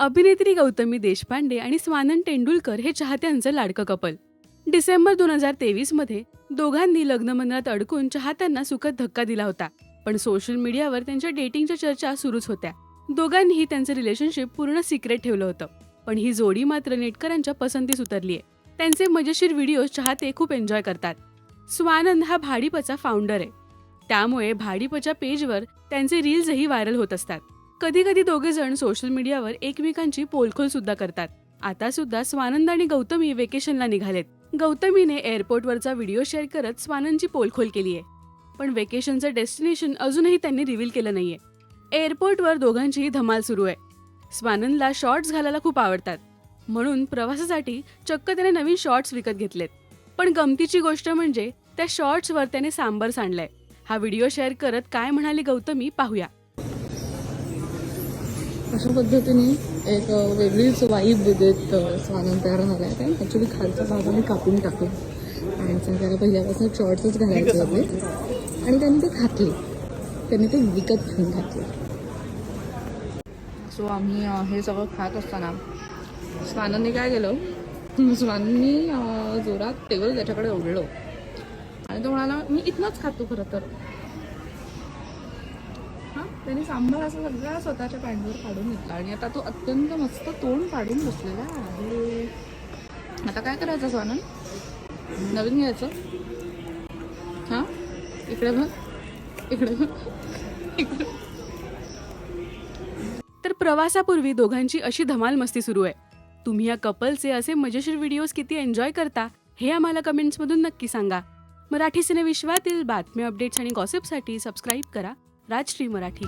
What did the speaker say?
अभिनेत्री गौतमी देशपांडे आणि स्वानंद तेंडुलकर हे चाहत्यांचं लाडकं कपल. डिसेंबर दोन हजार तेवीसमध्ये दोघांनी लग्नमंडळात अडकून चाहत्यांना सुखद धक्का दिला होता पण सोशल मीडियावर त्यांच्या डेटिंगच्या चर्चा सुरूच होत्या. दोघांनीही त्यांचं रिलेशनशिप पूर्ण सिक्रेट ठेवलं होतं पण ही जोडी मात्र नेटकरांच्या पसंतीस उतरली आहे त्यांचे मजेशीर व्हिडिओ चाहते खूप एन्जॉय करतात. स्वानंद हा भाडीपचा फाउंडर आहे. त्यामुळे भाडीपच्या पेजवर त्यांचे रील्सही व्हायरल होत असतात. कधी कधी दोघे जण सोशल मीडियावर एकमेकांची पोलखोल सुद्धा करतात. आता सुद्धा स्वानंद आणि गौतमी वेकेशनला निघालेत. गौतमीने एअरपोर्टवरचा व्हिडिओ शेअर करत स्वानंदची पोलखोल केली आहे पण वेकेशनचं डेस्टिनेशन अजूनही त्यांनी रिव्हील केलं नाहीये. एअरपोर्टवर दोघांचीही धमाल सुरू आहे. स्वानंदला शॉर्ट्स घालायला खूप आवडतात. म्हणून प्रवासासाठी चक्क त्याने नवीन शॉर्ट्स विकत घेतलेत. पण गमतीची गोष्ट म्हणजे त्या शॉर्ट्सवर त्याने सांबर सांडलाय. हा व्हिडिओ शेअर करत काय म्हणाली गौतमी पाहूया. अशा पद्धतीने एक वेगळीच वाईब देत स्वानंद तयार झाला आहे काय ॲक्च्युली खालचा भाग आम्ही कापून टाकला. आणि त्याला पहिल्यापासून शॉर्ट्सच घालायचे होते. आणि त्यांनी ते घातले. त्यांनी ते विकत घेऊन घातले. सो आम्ही हे सगळं खात असताना स्वानंदने काय केलं? स्वानंदनी जोरात टेबल त्याच्याकडे ओढलो. आणि तो म्हणाला मी इथनंच खातो खरं तर. त्याने सांबार असं सगळा स्वतःच्या पॅन्टवर काढून घेतला. आणि आता तो अत्यंत मस्त तोंड काढून बसलेला आहे. आता काय करायचं स्वानंद नवीन घ्यायचं? हा? इकडे बघ. इकडे बघ. इकडे तर प्रवासापूर्वी दोघांची अशी धमाल मस्ती सुरू आहे. तुम्ही या कपलचे असे मजेशीर व्हिडिओज किती एन्जॉय करता हे आम्हाला कमेंट्समधून नक्की सांगा. मराठी सिनेविश्वातील बातम्या अपडेट्स आणि गॉसिपसाठी सबस्क्राईब करा. राजश्री मराठी.